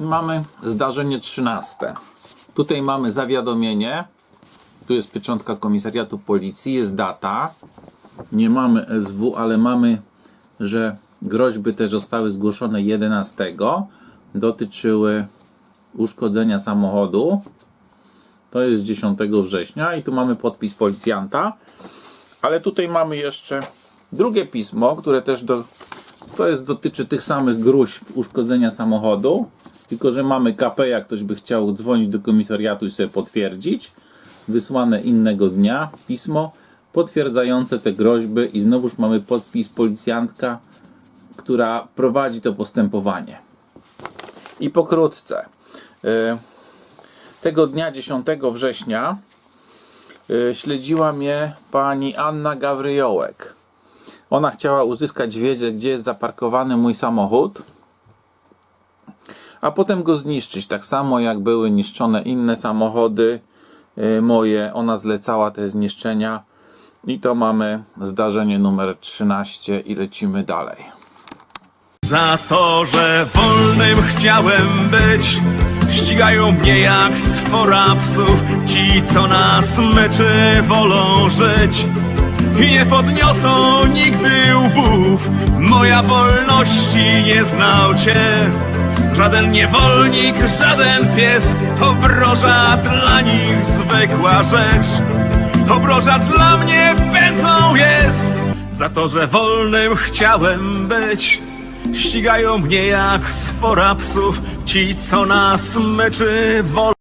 mamy zdarzenie 13. Tutaj mamy zawiadomienie. Tu jest pieczątka komisariatu policji, jest data. Nie mamy SW, ale mamy, że groźby te zostały zgłoszone 11. Dotyczyły uszkodzenia samochodu. To jest 10 września i tu mamy podpis policjanta. Ale tutaj mamy jeszcze drugie pismo, które też do, to jest, dotyczy tych samych gruźb uszkodzenia samochodu. Tylko, że mamy KP, jak ktoś by chciał dzwonić do komisariatu i sobie potwierdzić. Wysłane innego dnia pismo potwierdzające te groźby i znowuż mamy podpis policjantka, która prowadzi to postępowanie. I pokrótce. y, Tego dnia 10 września y, śledziła mnie pani Anna Gawryjołek. Ona chciała uzyskać wiedzę, gdzie jest zaparkowany mój samochód, a potem go zniszczyć. Tak samo jak były niszczone inne samochody y, moje. Ona zlecała te zniszczenia. I to mamy zdarzenie numer 13 i lecimy dalej. Za to, że wolnym chciałem być Ścigają mnie jak sfora psów Ci, co na smyczy wolą żyć Nie podniosą nigdy łbów. Moja wolności nie znał cię. Żaden niewolnik, żaden pies. Obroża dla nich zwykła rzecz. Obroża dla mnie pętlą jest. Za to, że wolnym chciałem być Ścigają mnie jak sfora psów. Ci, co na smyczy wolą